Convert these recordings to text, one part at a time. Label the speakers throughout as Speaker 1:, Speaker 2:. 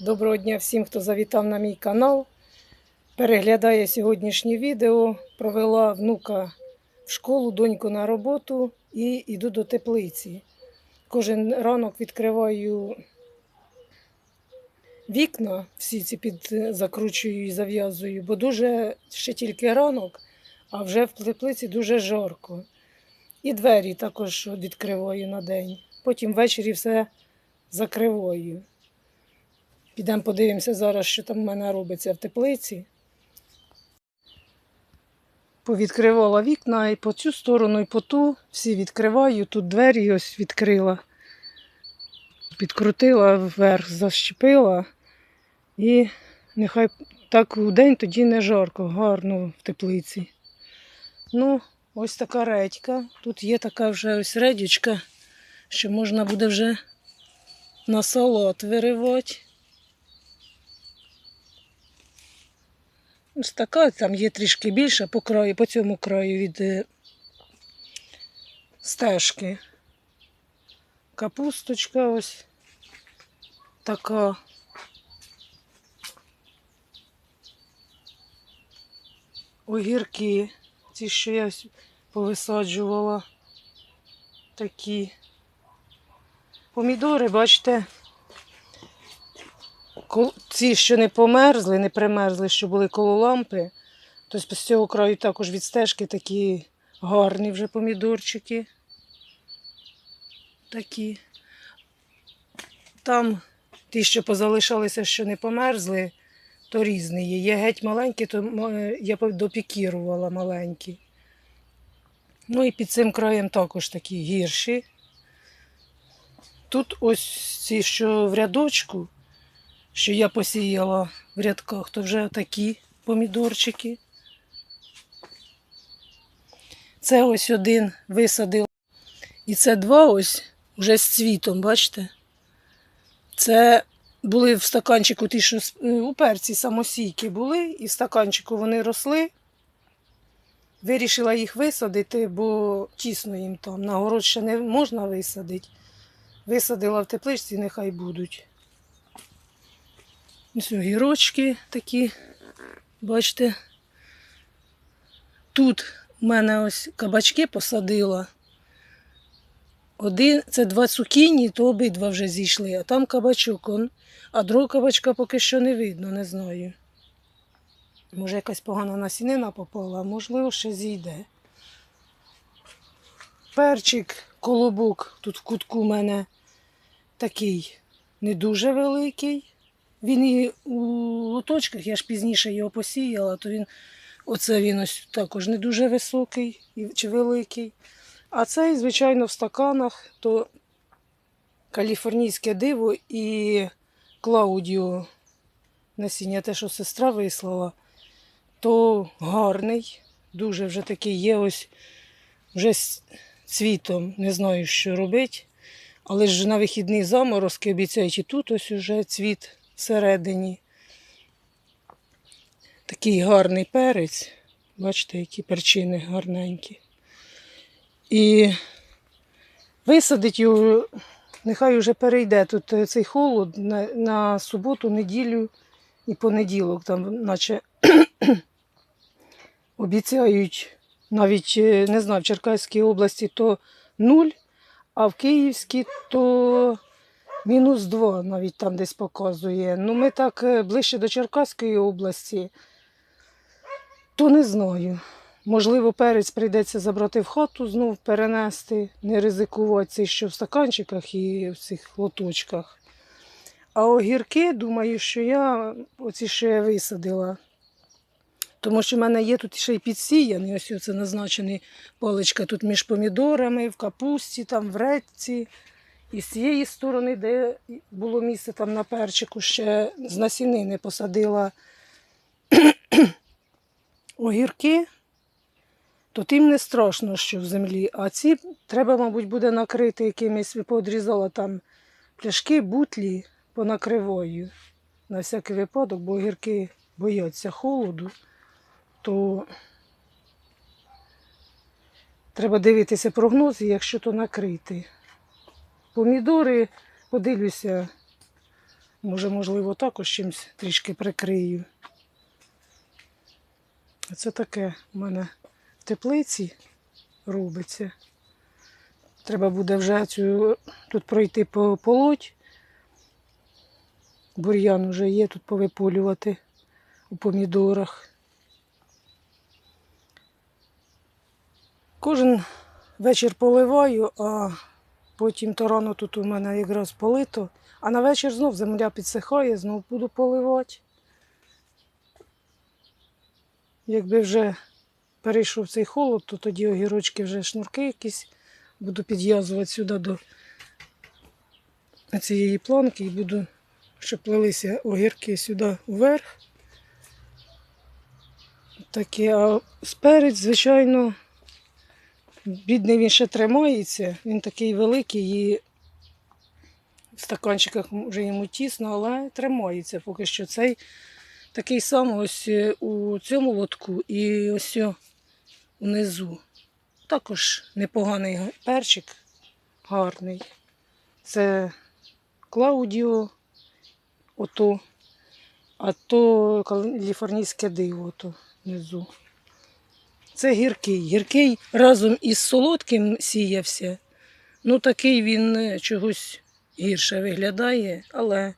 Speaker 1: Доброго дня всім, хто завітав на мій канал. Переглядає сьогоднішнє відео. Провела внука в школу, доньку на роботу і йду до теплиці. Кожен ранок відкриваю вікна, всі ці під закручую і зав'язую, бо дуже ще тільки ранок, а вже в теплиці дуже жарко. І двері також відкриваю на день. Потім ввечері все закриваю. Підемо подивимося зараз, що там в мене робиться в теплиці. Повідкривала вікна і по цю сторону, і по ту. Всі відкриваю. Тут двері ось відкрила. Підкрутила вверх, защепила. І нехай так у день тоді не жарко, гарно в теплиці. Ну, ось така редька. Тут є така вже ось редючка, що можна буде вже на салат виривати. Ось така, там є трішки більша по краю, по цьому краю від е, стежки. Капусточка ось така. Огірки, ті, що я повисаджувала, такі. Помідори, бачите, ці, що не померзли, не примерзли, що були коло лампи, то з цього краю також від стежки такі гарні вже помідорчики. Такі. Там ті, що позалишалися, що не померзли, то різні є. Є геть маленькі, то я допікірувала маленькі. Ну і під цим краєм також такі гірші. Тут ось ці, що в рядочку, що я посіяла в рядках, то вже такі помідорчики. Це ось один висадила. І це два ось вже з цвітом, бачите? Це були в стаканчику ті, що е, у перці самосійки були, і в стаканчику вони росли. Вирішила їх висадити, бо тісно їм там. На город ще не можна висадити. Висадила в тепличці, нехай будуть. Ось огірочки такі, бачите. Тут у мене ось кабачки посадила. Один, це два цукіні, то обидва вже зійшли, а там кабачок. Он, а другого кабачка поки що не видно, не знаю. Може, якась погана насінина попала, а можливо, ще зійде. Перчик, колобок, тут в кутку у мене такий не дуже великий. Він і у лоточках, я ж пізніше його посіяла, то він, оце він ось також не дуже високий чи великий. А цей, звичайно, в стаканах, то каліфорнійське диво і Клаудіо насіння, те, що сестра вислала, то гарний, дуже вже такий є ось вже з цвітом, не знаю, що робити. Але ж на вихідні заморозки обіцяють і тут ось уже цвіт всередині. Такий гарний перець. Бачите, які перчини гарненькі. І висадить його, нехай вже перейде тут е, цей холод на, на суботу, неділю і понеділок. Там, наче обіцяють навіть, е, не знаю, в Черкаській області то нуль, а в Київській то мінус 2 навіть там десь показує. Ну, ми так е, ближче до Черкаської області, то не знаю. Можливо, перець прийдеться забрати в хату, знов перенести, не ризикувати цей, що в стаканчиках і в цих лоточках. А огірки, думаю, що я оці ще висадила. Тому що в мене є тут ще й підсіяний, ось це назначений поличка тут між помідорами, в капусті, там в редці. І з цієї сторони, де було місце там на перчику, ще з насінини посадила огірки, то тим не страшно, що в землі. А ці треба, мабуть, буде накрити якимись, подрізала там пляшки, бутлі понакриваю. На всякий випадок, бо огірки бояться холоду, то треба дивитися прогнози, якщо то накрити. Помідори, подивлюся, Може, можливо, також чимось трішки прикрию. Це таке у мене в теплиці робиться. Треба буде вже цю тут пройти по полоть. Бур'ян вже є, тут повиполювати у помідорах. Кожен вечір поливаю, а потім то рано тут у мене якраз полито, а на вечір знов земля підсихає, знов буду поливати. Якби вже перейшов цей холод, то тоді огірочки вже шнурки якісь буду підв'язувати сюди до цієї планки і буду, щоб плелися огірки сюди вверх. Таке, а сперець, звичайно, бідний він ще тримається, він такий великий і в стаканчиках вже йому тісно, але тримається поки що. Цей такий самий ось е, у цьому лотку і ось унизу. Також непоганий перчик, гарний. Це Клаудіо, ото, а то каліфорнійське диво ото внизу. Це гіркий. Гіркий разом із солодким сіявся. Ну, такий він е, чогось гірше виглядає, але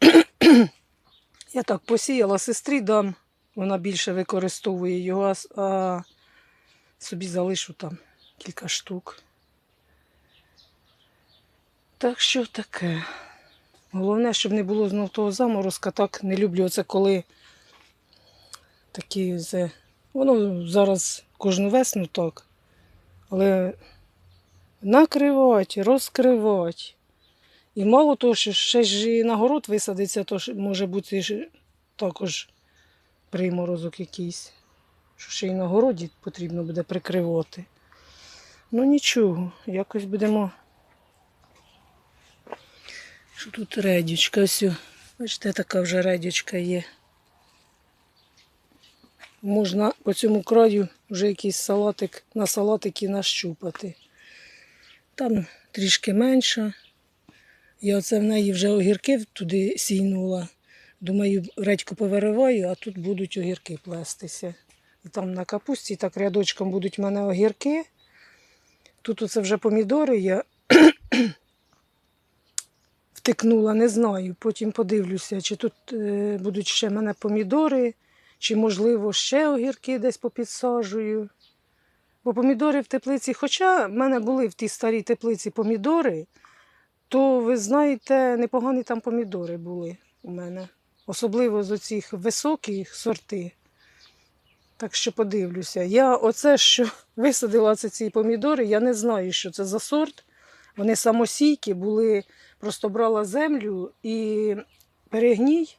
Speaker 1: я так посіяла сестрі дам, вона більше використовує його, а собі залишу там кілька штук. Так що таке. Головне, щоб не було знов того заморозка. Так не люблю це, коли такі зе- Воно зараз кожну весну так. Але накривати, розкривати. І мало того, що ще ж і на город висадиться, то може бути також приморозок якийсь. Що ще й на городі потрібно буде прикривати. Ну нічого, якось будемо. Що тут редючка? Ось, бачите, така вже редючка є. Можна по цьому краю вже якийсь салатик на салатики нащупати. Там трішки менше. Я оце в неї вже огірки туди сійнула. Думаю, редьку повириваю, а тут будуть огірки плестися. І там на капусті так рядочком будуть в мене огірки. Тут оце вже помідори я втикнула, не знаю. Потім подивлюся, чи тут е, будуть ще в мене помідори, чи, можливо, ще огірки десь попідсаджую. Бо помідори в теплиці, хоча в мене були в тій старій теплиці помідори, то ви знаєте, непогані там помідори були у мене. Особливо з оцих високих сорти. Так що подивлюся. Я оце, що висадила це ці помідори, я не знаю, що це за сорт. Вони самосійкі були, просто брала землю і перегній.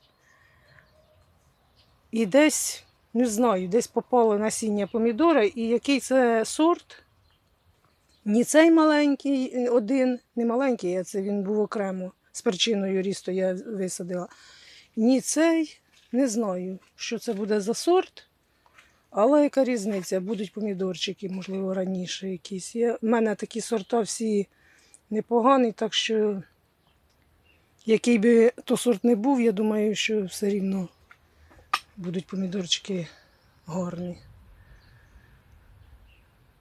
Speaker 1: І десь, не знаю, десь попало насіння помідора, і який це сорт. Ні цей маленький один, не маленький, а це він був окремо з перчиною рісту я висадила. Ні цей, не знаю, що це буде за сорт. Але яка різниця? Будуть помідорчики, можливо, раніше якісь. В мене такі сорта всі непогані, так що який би то сорт не був, я думаю, що все рівно будуть помідорчики гарні.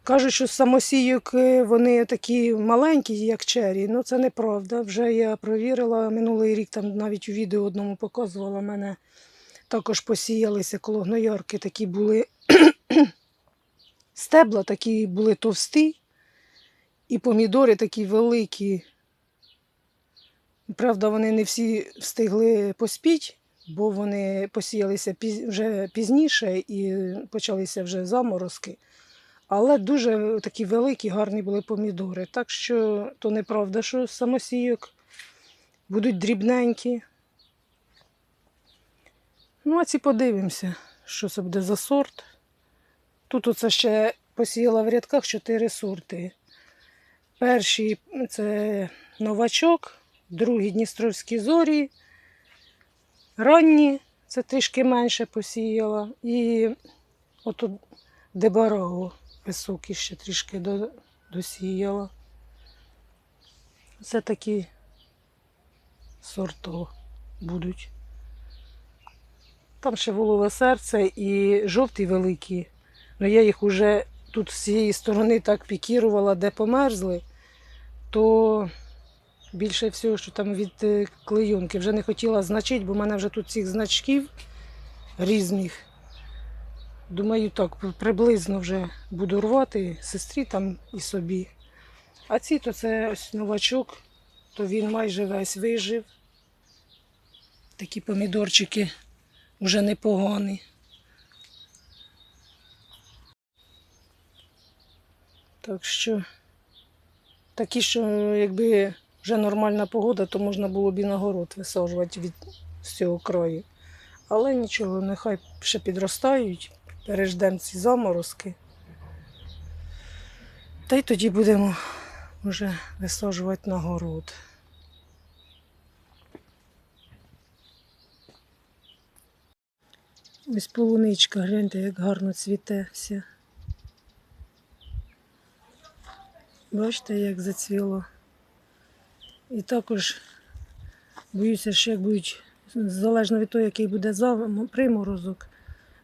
Speaker 1: Кажуть, що самосійок вони такі маленькі, як чері. Ну це неправда. Вже я провірила минулий рік, там навіть у відео одному показувала мене. Також посіялися коло гноярки, такі були стебла, такі були товсті, і помідори такі великі. Правда, вони не всі встигли поспіть, бо вони посіялися вже пізніше і почалися вже заморозки. Але дуже такі великі, гарні були помідори. Так що то неправда, що самосійок будуть дрібненькі. Ну, а ці подивимося, що це буде за сорт. Тут оце ще посіяла в рядках чотири сорти. Перший це новачок, другий Дністровські зорі, ранні, це трішки менше посіяла. І отут Дебараго високий ще трішки досіяла. Це такі сорти. будуть. Там ще волове серце і жовті великі. Ну я їх уже тут з цієї сторони так пікірувала, де померзли, то більше всього, що там від е, клейонки вже не хотіла значити, бо в мене вже тут цих значків різних. Думаю, так приблизно вже буду рвати сестрі там і собі. А ці то це ось новачок, то він майже весь вижив. Такі помідорчики вже непогані. Так що такі, що якби вже нормальна погода, то можна було б і на город висаджувати від з цього краю. Але нічого, нехай ще підростають, переждемо ці заморозки. Та й тоді будемо вже висаджувати на город. Ось полуничка, гляньте, як гарно цвіте вся. Бачите, як зацвіло. І також боюся, що як будуть, залежно від того, який буде приморозок,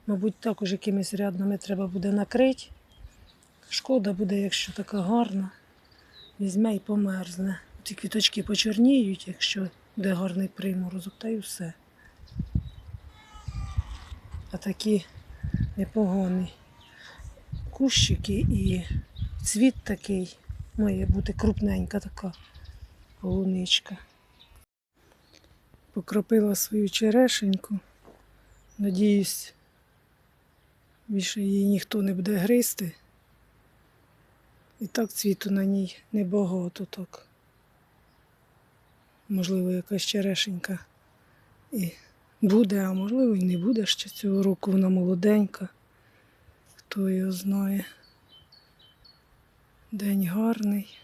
Speaker 1: мабуть, також якимись ряднами треба буде накрити. Шкода буде, якщо така гарна, візьме і померзне. Ці квіточки почорніють, якщо буде гарний приморозок, та й все. А такі непогані кущики і цвіт такий має бути крупненька така полуничка. Покропила свою черешеньку. Надіюсь, більше її ніхто не буде гризти. І так цвіту на ній небагато так. Можливо, якась черешенька і буде, а можливо і не буде ще цього року. Вона молоденька. Хто його знає. День гарний.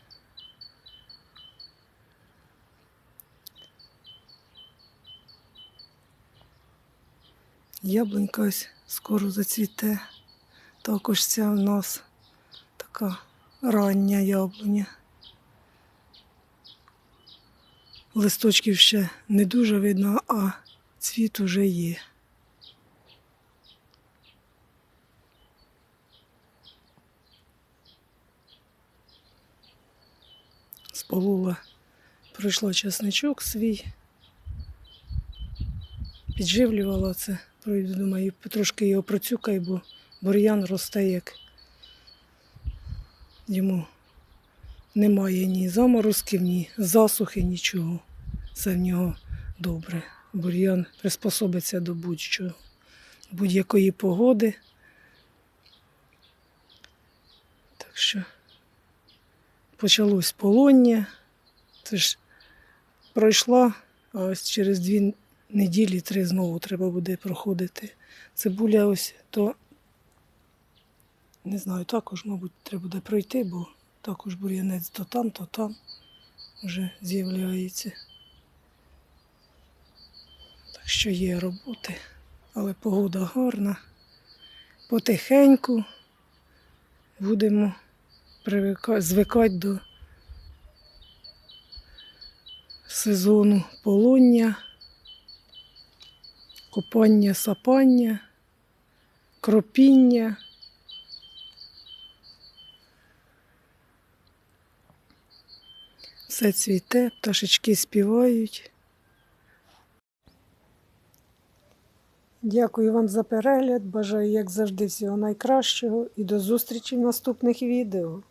Speaker 1: Яблунька ось скоро зацвіте. Також ця у нас така рання яблуня. Листочків ще не дуже видно, а цвіт уже є. Сполула, пройшла часничок свій, підживлювала це. Пройду, думаю, трошки його процюкай, бо бур'ян росте як йому немає ні заморозків, ні засухи, нічого. Це в нього добре. Бур'ян приспособиться до будь-чого, будь-якої погоди. Так що почалось полоння. Це ж пройшла, а ось через дві неділі, три знову треба буде проходити. Цибуля ось то не знаю, також, мабуть, треба буде пройти, бо також бур'янець то там, то там вже з'являється. Так що є роботи, але погода гарна. Потихеньку будемо звикати до сезону полоння, копання, сапання, кропіння. Все цвіте, пташечки співають. Дякую вам за перегляд. Бажаю, як завжди, всього найкращого і до зустрічі в наступних відео.